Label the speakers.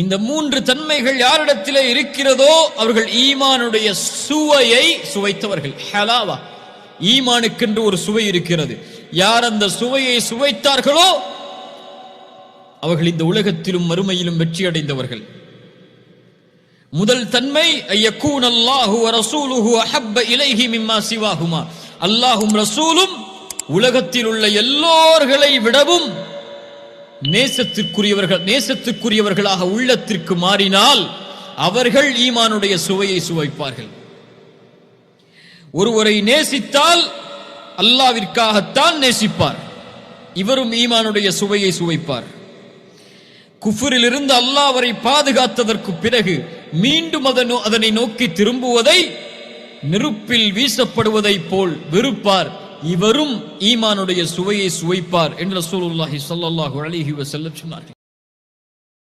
Speaker 1: இந்த மூன்று தன்மைகள் யாரிடத்திலே இருக்கிறதோ அவர்கள் ஈமானுடைய சுவையை சுவைத்தவர்கள். ஹலாவா. ஈமானுக்கென்று ஒரு சுவை இருக்கிறது. யார் அந்த சுவையை சுவைத்தார்களோ அவர்கள் இந்த உலகத்திலும் மறுமையிலும் வெற்றி அடைந்தவர்கள். முதல் தன்மை ஐயக்கூன் அல்லாஹு ரசூலுஹு அஹப்ப இலைஹி மிம்மா சிவாஹுமா. அல்லாஹும் ரசூலும் உலகத்தில் உள்ள எல்லோர்களை விடவும் நேசத்திற்குரியவர்கள் நேசத்திற்குரியவர்களாக உள்ளத்திற்கு மாறினால் அவர்கள் ஈமானுடைய சுவையை சுவைப்பார்கள். ஒருவரை நேசித்தால் அல்லாவிற்காகத்தான் நேசிப்பார். இவரும் ஈமானுடைய சுவையை சுவைப்பார். குஃபரிலிருந்து அல்லாஹ் அவரை பாதுகாத்ததற்கு பிறகு மீண்டும் அதனை நோக்கி திரும்புவதை நெருப்பில் வீசப்படுவதைப் போல் வெறுப்பார். இவரும் ஈமானுடைய சுவையை சுவைப்பார் என்று ரசூலுல்லாஹி ஸல்லல்லாஹு அலைஹி வஸல்லம் சொன்னார்கள்.